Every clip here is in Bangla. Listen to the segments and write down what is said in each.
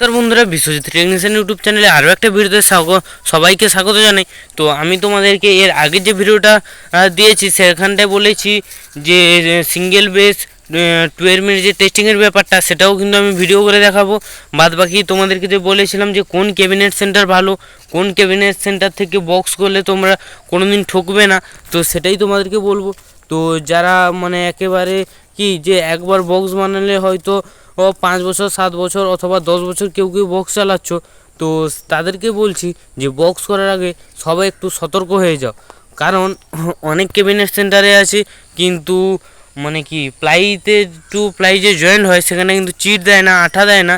নমস্কার বন্ধুরা, বিশ্বজিৎ টেকনিশিয়ান ইউটিউব চ্যানেলে আরও একটা ভিডিওতে স্বাগত, সবাইকে স্বাগত জানাই। তো আমি তোমাদেরকে এর আগের যে ভিডিওটা দিয়েছি, সেখানটায় বলেছি যে সিঙ্গেল বেস টুয়েলভ মিনিট যে টেস্টিংয়ের ব্যাপারটা, সেটাও কিন্তু আমি ভিডিও করে দেখাবো। বাদ বাকি তোমাদেরকে যে বলেছিলাম যে, কোন ক্যাবিনেট সেন্টার ভালো, কোন ক্যাবিনেট সেন্টার থেকে বক্স করলে তোমরা কোনো দিন ঠকবে না, তো সেটাই তোমাদেরকে বলব। তো যারা মানে একেবারে কি যে একবার বক্স বানালে হয়তো পাঁচ বছর, সাত বছর অথবা দশ বছর কেউ কেউ বক্স চালাচ্ছ, তো তাদেরকে বলছি যে বক্স করার আগে সবাই একটু সতর্ক হয়ে যাও। কারণ অনেক ক্যাবিনেট সেন্টারে আছে, কিন্তু মানে কি প্লাইতে টু প্লাই যে জয়েন্ট হয়, সেখানে কিন্তু চিট দেয় না, আঠা দেয় না।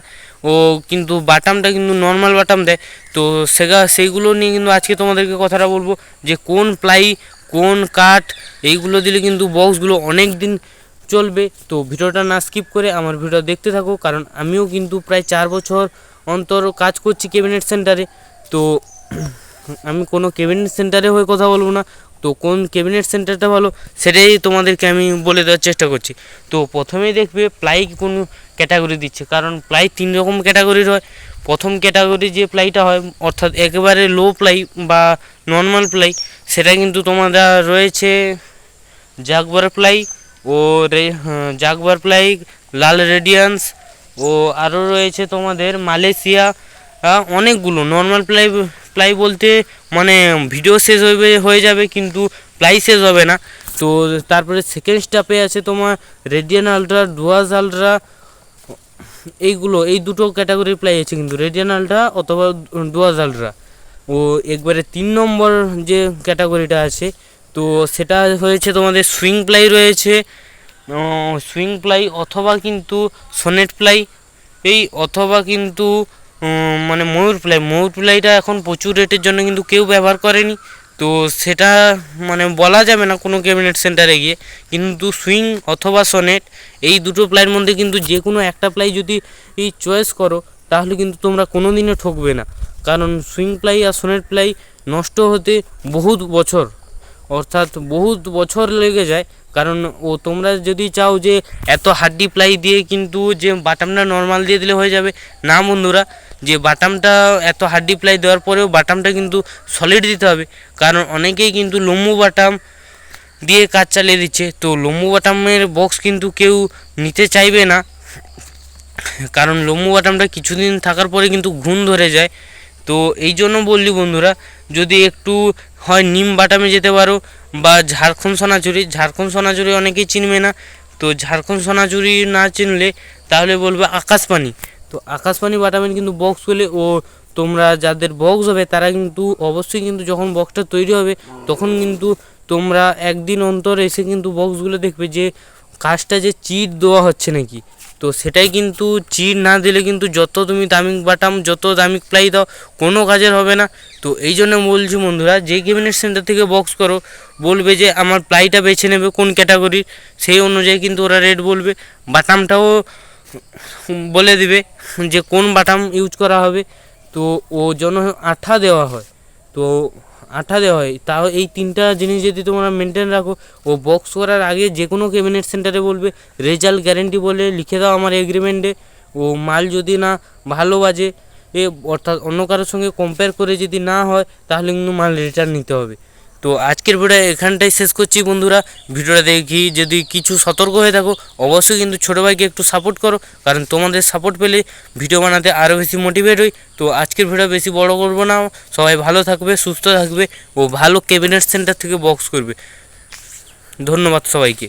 ও কিন্তু বাটামটা কিন্তু নর্মাল বাটাম দেয়। তো সেগা, সেইগুলো নিয়ে কিন্তু আজকে তোমাদেরকে কথাটা বলব যে কোন প্লাই কোন কাঠ, এইগুলো দিলে কিন্তু বক্সগুলো অনেক দিন চলবে। তো ভিডিওটা না স্কিপ করে আমার ভিডিও দেখতে থাকো, কারণ আমিও কিন্তু প্রায় চার বছর অন্তর কাজ করছি ক্যাবিনেট সেন্টারে তো আমি কোনো ক্যাবিনেট সেন্টারে হয়ে কথা বলব না। তো কোন ক্যাবিনেট সেন্টারটা ভালো সেটাই তোমাদেরকে আমি বলে দেওয়ার চেষ্টা করছি। তো প্রথমেই দেখবে প্লাই কোন ক্যাটাগরি দিচ্ছে, কারণ প্লাই তিন রকম ক্যাটাগরির হয়। প্রথম ক্যাটাগরি যে প্লাইটা হয়, অর্থাৎ একেবারে লো প্লাই বা নর্মাল প্লাই সেটা কিন্তু তোমাদের রয়েছে জাগবার প্লাই ও রে হ্যাঁ, জাগবার প্লাই লাল রেডিয়ান্স। ও আরও রয়েছে তোমাদের মালয়েশিয়া। অনেকগুলো নর্মাল প্লাই প্লাই বলতে মানে ভিডিও শেষ হয়ে হয়ে যাবে কিন্তু প্লাই শেষ হবে না। তো তারপরে সেকেন্ড স্টাপে আছে তোমার রেডিয়ান আলট্রা ডুয়াস আলট্রা এইগুলো এই দুটো ক্যাটাগরির প্লাই আছে কিন্তু রেডিয়ান আলট্রা অথবা ডুয়াস আলট্রা ও একবারে তিন নম্বর যে ক্যাটাগরিটা আছে তো সেটা হয়েছে তোমাদের সুইং প্লাই রয়েছে। সুইং প্লাই অথবা কিন্তু সনেট প্লাই এই অথবা কিন্তু মানে ময়ূর প্লাই ময়ূর প্লাইটা এখন প্রচুর রেটের জন্য কিন্তু কেউ ব্যবহার করেনি। তো সেটা মানে বলা যাবে না কোনো ক্যাবিনেট সেন্টারে গিয়ে। কিন্তু সুইং অথবা সনেট এই দুটো প্লাইয়ের মধ্যে কিন্তু যে কোনো একটা প্লাই যদি এই চয়েস করো, তাহলে কিন্তু তোমরা কোনো দিনও ঠকবে না। কারণ সুইং প্লাই আর সোনেট প্লাই নষ্ট হতে বহুত বছর। অর্থাৎ বহুত বছর লেগে যায়। কারণ ও তোমরা যদি চাও যে এত হাড্ডি প্লাই দিয়ে কিন্তু যে বাটামটা নর্মাল দিয়ে দিলে হয়ে যাবে, না বন্ধুরা, যে বাটামটা এত হাড্ডি প্লাই দেওয়ার পরেও বাটামটা কিন্তু সলিড দিতে হবে। কারণ অনেকেই কিন্তু লম্বু বাটাম দিয়ে কাজ চালিয়ে দিচ্ছে। তো লম্বু বাটামের বক্স কিন্তু কেউ নিতে চাইবে না। কারণ লম্বু বাটামটা কিছুদিন থাকার পরে কিন্তু ঘুণ ধরে যায়। তো এই জন্য বললি বন্ধুরা, যদি একটু হয় নিম বাটামে যেতে পারো বা ঝাড়খণ্ড সোনাঝুরি ঝাড়খণ্ড সোনাঝুরি অনেকেই চিনবে না। তো ঝাড়খণ্ড সোনাঝুরি না চিনলে তাহলে বলবে আকাশপানি তো আকাশপানি বাটামের কিন্তু বক্স হলে ও তোমরা যাদের বক্স হবে তারা কিন্তু অবশ্যই কিন্তু যখন বক্সটা তৈরি হবে তখন কিন্তু তোমরা একদিন অন্তর এসে কিন্তু বক্সগুলো দেখবে যে কাজটা যে চিট দেওয়া হচ্ছে নাকি। তো সেটাই কিন্তু চিট না দিলে কিন্তু যত তুমি দামি বাটাম, যত দামি প্লাই দাও, কোনো কাজের হবে না। তো এই জন্য বলছি বন্ধুরা, যে ক্যাবিনেট সেন্টার থেকে বক্স করো, বলবে যে আমার প্লাইটা বেছে নেবে কোন ক্যাটাগরির সেই অনুযায়ী কিন্তু ওরা রেট বলবে। বাটামটাও বলে দিবে যে কোন বাটাম ইউজ করা হবে। তো ও জন্য আঠা দেওয়া হয়। তো আঠা দেওয়া হয়। তাও এই তিনটা জিনিস যদি তোমরা মেনটেন রাখো, ও বক্স করার আগে যে কোনো ক্যাবিনেট সেন্টারে বলবে, রেজাল্ট গ্যারেন্টি বলে লিখে দাও আমার এগ্রিমেন্টে ও মাল যদি না ভালো বাজে, এ অর্থাৎ অন্য কারোর সঙ্গে কম্পেয়ার করে যদি না হয়, তাহলে কিন্তু মাল রিটার্ন নিতে হবে। তো আজকের ভিডিও এখানটাই শেষ করছি বন্ধুরা। ভিডিওটা দেখি যদি কিছু সতর্ক হয়ে থাকো, অবশ্যই কিন্তু ছোটো ভাইকে একটু সাপোর্ট করো, কারণ তোমাদের সাপোর্ট পেলে ভিডিও বানাতে আরও বেশি মোটিভেট হই। তো আজকের ভিডিও বেশি বড় করব না, সবাই ভালো থাকবে, সুস্থ থাকবে ও ভালো ক্যাবিনেট সেন্টার থেকে বক্স করবে। ধন্যবাদ সবাইকে।